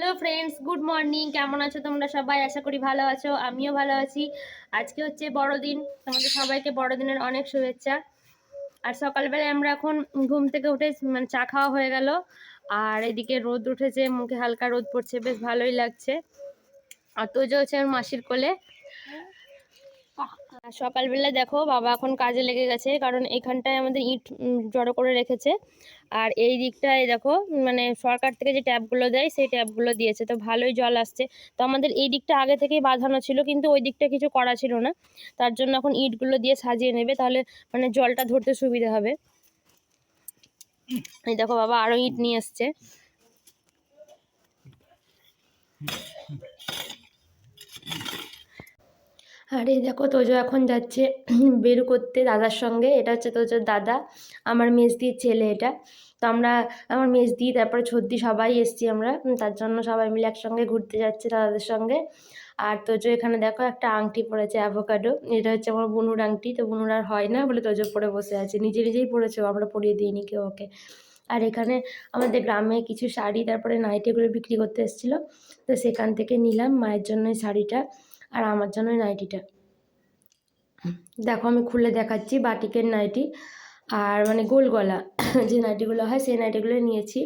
Hello friends, good morning. কেমন আছো তোমরা সবাই? আশা করি ভালো আছো, আমিও ভালো আছি। আজকে হচ্ছে বড়দিন, তোমাদের সবাইকে বড়দিনের অনেক শুভেচ্ছা। আর সকালবেলায় আমরা এখন ঘুম থেকে উঠে মানে চা খাওয়া হয়ে গেল। আর এদিকে রোদ উঠেছে, মুখে হালকা রোদ পড়ছে, বেশ ভালোই লাগছে। আর তোজো হচ্ছে আমার মাসির কোলে। আর সকালবেলা দেখো বাবা এখন কাজে লেগে গেছে, কারণ এখানটায় আমাদের ইট জড়ো করে রেখেছে। আর এই দিকটায় দেখো মানে সরকার থেকে যে ট্যাপগুলো দেয়, সেই ট্যাপগুলো দিয়েছে। তো ভালোই জল আসছে। তো আমাদের এই দিকটা আগে থেকেই বাঁধানো ছিল, কিন্তু ওই দিকটা কিছু করা ছিল না। তার জন্য এখন ইটগুলো দিয়ে সাজিয়ে নেবে, তাহলে মানে জলটা ধরতে সুবিধা হবে। এই দেখো বাবা আরও ইট নিয়ে এসছে আর এই দেখো তোজো এখন যাচ্ছে বের করতে দাদার সঙ্গে। এটা হচ্ছে তোজোর দাদা, আমার মেজদির ছেলে এটা। তো আমরা, আমার মেজদি, তারপরে ছদ্দি সবাই এসছি আমরা। তার জন্য সবাই মিলে একসঙ্গে ঘুরতে যাচ্ছে দাদাদের সঙ্গে। আর তোজো এখানে দেখো একটা আংটি পড়েছে অ্যাভোকাডো এটা হচ্ছে আমার বুনুর আংটি। তো বুনুর আর হয় না বলে তোজো পরে বসে আছে। নিজে নিজেই পড়েছে আমরা পরিয়ে দিইনি কেউ ওকে। আর এখানে আমাদের গ্রামে কিছু শাড়ি, তারপরে নাইটি এগুলো বিক্রি করতে এসেছিল। তো সেখান থেকে নিলাম মায়ের জন্য শাড়িটা। আর আমার জন্য নাইটিটা। দেখো আমি খুলে দেখাচ্ছি বাটিকের নাইটি আর মানে গোল গলা। যে নাইটিগুলো হয় সেই নাইটিগুলো নিয়েছি।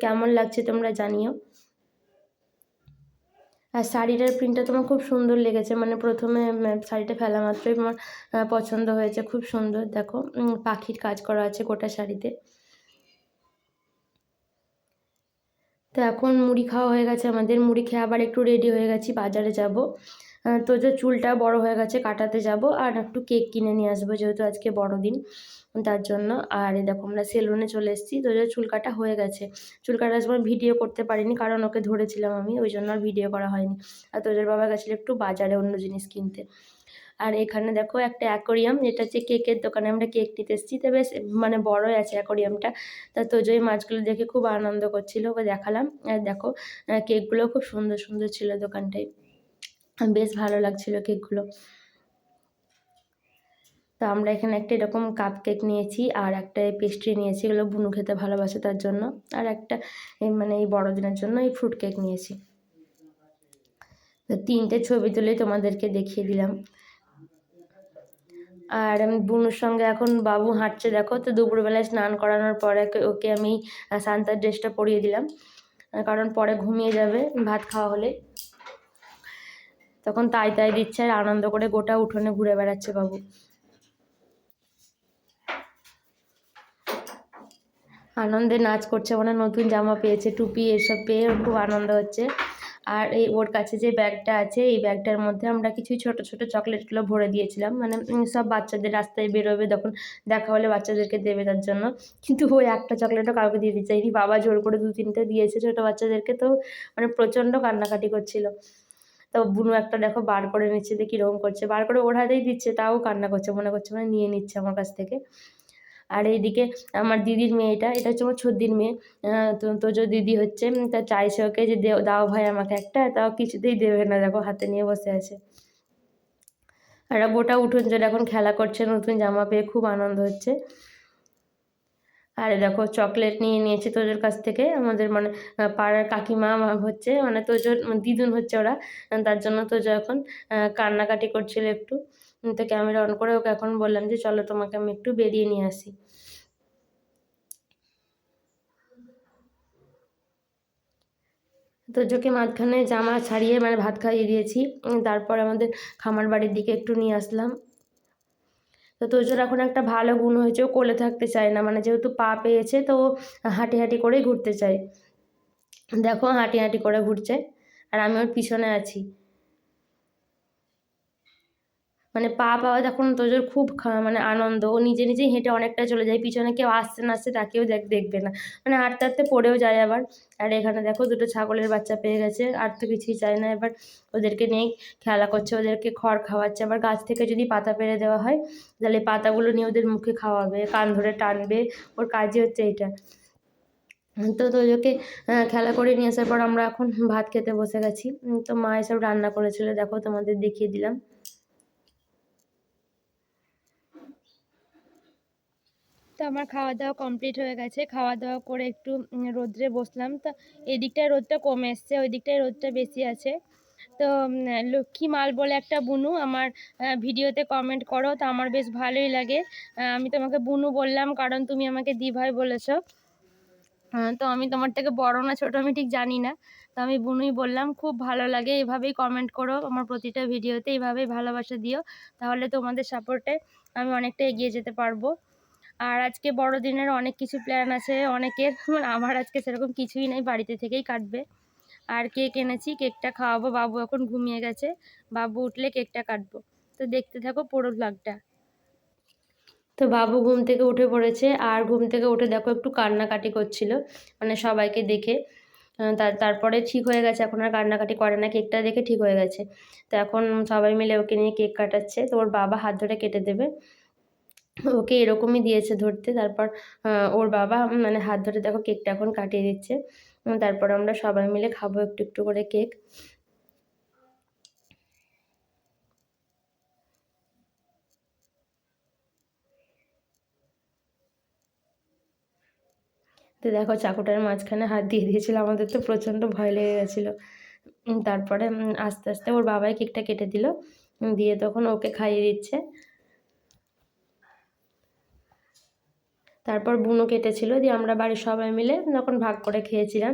কেমন লাগছে তোমরা জানিও। আর শাড়িটার প্রিন্টটা তোমার খুব সুন্দর লেগেছে। মানে প্রথমে শাড়িটা ফেলা মাত্রই আমার পছন্দ হয়েছে। খুব সুন্দর। দেখো পাখির কাজ করা আছে গোটা শাড়িতে। তো এখন মুড়ি খাওয়া হয়ে গেছে, আমাদের মুড়ি খেয়ে আবার একটু রেডি হয়ে গেছি, বাজারে যাব। তো যে চুলটা বড় হয়ে গেছে, কাটাতে যাব আর একটু কেক কিনে নিয়ে আসব যেহেতু আজকে বড়দিন, তার জন্য। আর দেখো আমরা সেলুনে চলে এসেছি, তো যে চুল কাটা হয়ে গেছে। চুল কাটার সময় ভিডিও করতে পারিনি, কারণ ওকে ধরেছিলাম আমি, ওই জন্য আর ভিডিও করা হয়নি। আর তোদের বাবা গেছিল একটু বাজারে অন্য জিনিস কিনতে। আর এখানে দেখো একটা অ্যাকোরিয়াম, যেটা হচ্ছে কেকের দোকানে আমরা কেক নিতে এসেছি। তো বেশ মানে বড়ই আছে অ্যাকোরিয়ামটা। তা এই মাছগুলো দেখে খুব আনন্দ করছিল, ওকে দেখালাম। আর দেখো কেকগুলো খুব সুন্দর সুন্দর ছিল দোকানটায়। বেশ ভালো লাগছিল কেকগুলো। তো আমরা এখানে একটা এরকম কাপ কেক নিয়েছি, আর একটা পেস্ট্রি নিয়েছি। এগুলো বুনু খেতে ভালোবাসে তার জন্য। আর একটা মানে এই বড়দিনের জন্য এই ফ্রুট কেক নিয়েছি। তো তিনটে ছবি তুলে তোমাদেরকে দেখিয়ে দিলাম। আর আমি বুনুর সঙ্গে এখন বাবু হাঁটছে, দেখো। তো দুপুরবেলায় স্নান করানোর পরে ওকে- আমি সান্তার ড্রেসটা পরিয়ে দিলাম। কারণ পরে ঘুমিয়ে যাবে ভাত খাওয়া হলে। তখন তাই তাই দিচ্ছে আর আনন্দ করে গোটা উঠোনে ঘুরে বেড়াচ্ছে বাবু। আনন্দে নাচ করছে মানে নতুন জামা পেয়েছে, টুপি এসব পেয়ে খুব আনন্দ হচ্ছে। আর এই ওর কাছে যে ব্যাগটা আছে, এই ব্যাগটার মধ্যে আমরা কিছু ছোট ছোট চকলেটগুলো ভরে দিয়েছিলাম। মানে সব বাচ্চাদের রাস্তায় বেরোবে তখন দেখা হলে বাচ্চাদেরকে দেবে তার জন্য। কিন্তু ওই একটা চকলেটও কাউকে দিয়ে দিতে চাইনি বাবা জোর করে দু, তিনটে দিয়েছে ছোটো বাচ্চাদেরকে তো মানে প্রচণ্ড কান্নাকাটি করছিল। তো বুনু একটা দেখো বার করে নিচ্ছে যে কীরকম করছে। বার করে ওর হাতেই দিচ্ছে, তাও কান্না করছে, মনে করছে মানে নিয়ে নিচ্ছে আমার কাছ থেকে। আর এইদিকে আমার দিদির মেয়েটা, এটা হচ্ছে আমার ছদ্দির মেয়ে। তো তোজো দিদি হচ্ছে তা চাইছে ওকে যে দেও ভাই আমাকে একটা, তাও কিছুতেই দেবে না, দেখো হাতে নিয়ে বসে আছে। আর গোটা উঠোন জোরে এখন খেলা করছে, নতুন জামা পেয়ে খুব আনন্দ হচ্ছে। আর দেখো, চকলেট নিয়ে নিয়েছে তোজোর কাছ থেকে, আমাদের মানে পাড়ার কাকিমা হচ্ছে মানে তোজোর দিদুন হচ্ছে ওরা, তার জন্য তোজো এখন কান্নাকাটি করছিল একটু। তো ক্যামেরা অন করে ওকে এখন বললাম যে, চলো তোমাকে আমি একটু বেরিয়ে নিয়ে আসি। তোজোকে মাঝখানে জামা ছাড়িয়ে মানে ভাত খাইয়ে দিয়েছি। তারপর আমাদের খামার বাড়ির দিকে একটু নিয়ে আসলাম। তো তোজোর এখন একটা ভালো গুণ হয়েছে, ও কোলে থাকতে চায় না। মানে যেহেতু পা পেয়েছে, তো হাঁটি হাঁটি করেই ঘুরতে চায়। দেখো হাঁটি হাঁটি করে ঘুরছে, আর আমি ওর পিছনে আছি। মানে পা পাওয়া তখন তোজোর খুব মানে আনন্দ। ও নিজে নিজেই হেঁটে অনেকটা চলে যায়। পিছনে কেউ আসছে না আসছে তাকেও দেখ, দেখবে না। মানে হাঁটতে হাঁটতে পড়েও যায় আবার। আর এখানে দেখো দুটো ছাগলের বাচ্চা পেয়ে গেছে। আর তো কিছুই চায় না। এবার ওদেরকে নিয়েই খেলা করছে। ওদেরকে খড় খাওয়াচ্ছে। আবার গাছ থেকে যদি পাতা পেরে দেওয়া হয়, তাহলে পাতাগুলো নিয়ে ওদের মুখে খাওয়াবে। কান ধরে টানবে। ওর কাজই হচ্ছে এইটা। তো তোজোকে খেলা করে নিয়ে আসার পর আমরা এখন ভাত খেতে বসে গেছি। তো মা এসব রান্না করেছিল। দেখো তোমাদের দেখিয়ে দিলাম। তো আমার খাওয়া দাওয়া কমপ্লিট হয়ে গেছে। খাওয়া দাওয়া করে একটু রোদ্রে বসলাম। তো এই দিকটায় রোদটা কমে এসছে ওই দিকটায় রোদটা বেশি আছে। তো লক্ষ্মী মাল বলে একটা বুনু আমার ভিডিওতে কমেন্ট করো, তো আমার বেশ ভালোই লাগে। আমি তোমাকে বুনু বললাম, কারণ তুমি আমাকে দি ভাই বলেছ তো আমি তোমার থেকে বড় না, ছোট আমি ঠিক জানি না। তো আমি বুনুই বললাম, খুব ভালো লাগে, এভাবেই কমেন্ট করো। আমার প্রতিটা ভিডিওতে এইভাবেই ভালোবাসা দিও। তাহলে তোমাদের সাপোর্টে আমি অনেকটা এগিয়ে যেতে পারব। আর আজকে বড়দিনের অনেক কিছু প্ল্যান আছে। অনেকের মানে আমার আজকে সেরকম কিছুই নেই বাড়িতে থেকেই কাটবে। আর কেক এনেছি কেকটা খাওয়াবো বাবু এখন ঘুমিয়ে গেছে। বাবু উঠলে কেকটা কাটবো। তো দেখতে থাকো পুরো ব্লগটা তো বাবু ঘুম থেকে উঠে পড়েছে আর ঘুম থেকে উঠে দেখো একটু কান্নাকাটি করছিল মানে সবাইকে দেখে। তার তারপরে ঠিক হয়ে গেছে এখন আর কান্নাকাটি করে না কেকটা দেখে ঠিক হয়ে গেছে। তো এখন সবাই মিলে ওকে নিয়ে কেক কাটাচ্ছে তো ওর বাবা হাত ধরে কেটে দেবে। ওকে এরকমই দিয়েছে ধরতে। তারপর ওর বাবা মানে হাত ধরে দেখো কেকটা এখন কাটিয়ে দিচ্ছে। তারপর আমরা সবাই মিলে খাব একটু একটু করে কেক। তো দেখো চাকুটার মাঝখানে হাত দিয়ে দিয়েছিল, আমাদের তো প্রচণ্ড ভয় লেগে গেছিল। তারপরে আস্তে আস্তে ওর বাবাই কেকটা কেটে দিল। দিয়ে তখন ওকে খাইয়ে দিচ্ছে। তারপর বুনো কেটেছিল, দিয়ে আমরা বাড়ির সবাই মিলে তখন ভাগ করে খেয়েছিলাম।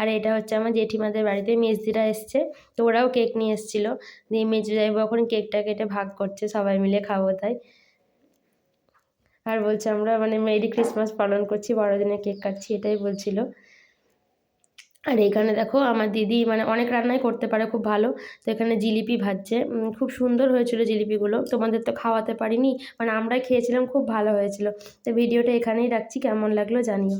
আর এটা হচ্ছে আমার জেঠিমাদের বাড়িতে, মেজদিরা এসছে, তো ওরাও কেক নিয়ে এসেছিল। দিয়ে মেজদিরা যাইবো এখন কেকটা কেটে ভাগ করছে, সবাই মিলে খাব তাই। আর বলছে আমরা মানে মেরি ক্রিসমাস পালন করছি বড়দিনে কেক কাটছি, এটাই বলছিল। আর এখানে দেখো আমার দিদি মানে অনেক রান্নাই করতে পারে, খুব ভালো। তো এখানে জিলিপি ভাজছে। খুব সুন্দর হয়েছিল জিলিপিগুলো। তোমাদের তো খাওয়াতে পারিনি মানে আমরাই খেয়েছিলাম, খুব ভালো হয়েছিল। তো ভিডিওটা এখানেই রাখছি, কেমন লাগল জানিও।